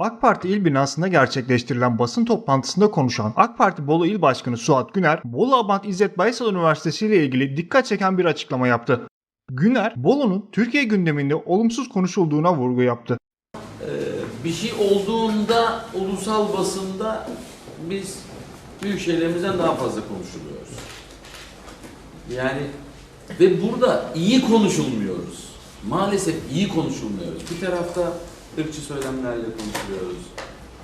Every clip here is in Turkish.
AK Parti il binasında gerçekleştirilen basın toplantısında konuşan AK Parti Bolu İl Başkanı Suat Güner, Bolu Abant İzzet Baysal Üniversitesi ile ilgili dikkat çeken bir açıklama yaptı. Güner, Bolu'nun Türkiye gündeminde olumsuz konuşulduğuna vurgu yaptı. Ee, bir şey olduğunda ulusal basında biz büyük şeylerimizden daha fazla konuşuluyoruz. Yani ve burada iyi konuşulmuyoruz. Maalesef iyi konuşulmuyoruz. Bir tarafta ırkçı söylemlerle konuşuluyoruz.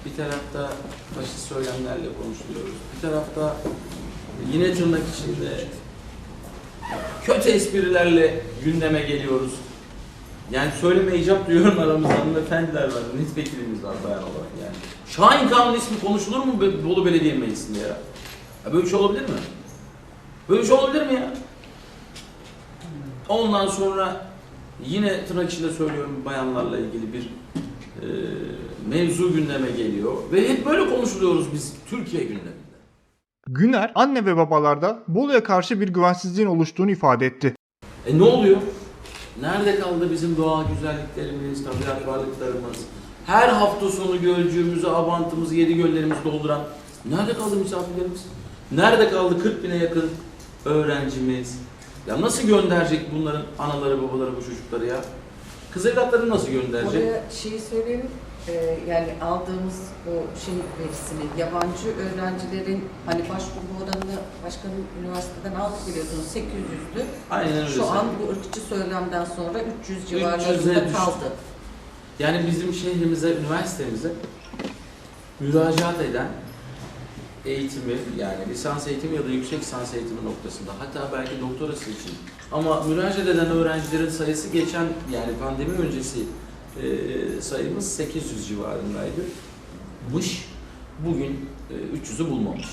Bir tarafta faşist söylemlerle konuşuluyoruz. Bir tarafta yine tırnak içinde kötü esprilerle gündeme geliyoruz. Yani söyleme icap duyuyorum aramızda hanımefendiler var, milletvekilimiz var bayan olarak yani. Şahin Kanun ismi konuşulur mu Bolu Belediye Meclisi'nde ya? ya? Böyle bir şey olabilir mi? Böyle bir şey olabilir mi ya? Ondan sonra yine tırnak içinde söylüyorum bayanlarla ilgili bir e, mevzu gündeme geliyor. Ve hep böyle konuşuluyoruz biz Türkiye gündeminde. Güner, anne ve babalarda Bolu'ya karşı bir güvensizliğin oluştuğunu ifade etti. E ne oluyor? Nerede kaldı bizim doğa güzelliklerimiz, tabiat varlıklarımız? Her hafta sonu gölcüğümüzü, abantımızı, yedi göllerimizi dolduran nerede kaldı misafirlerimiz? Nerede kaldı 40 bine yakın öğrencimiz? Ya nasıl gönderecek bunların anaları babaları bu çocukları ya? Kız evlatlarını nasıl gönderecek? Oraya şeyi söyleyelim, e, yani aldığımız o şey verisini, yabancı öğrencilerin hani başvuru oranını başkanın üniversiteden aldık biliyorsunuz 800'dü. Aynen öyle. Şu an bu ırkçı söylemden sonra 300 300'e civarlarında kaldı. Yani bizim şehrimize, üniversitemize müracaat eden eğitimi yani lisans eğitimi ya da yüksek lisans eğitimi noktasında hatta belki doktorası için ama müracaat eden öğrencilerin sayısı geçen yani pandemi öncesi e, sayımız 800 civarındaydı. Mış bugün e, 300'ü bulmamış.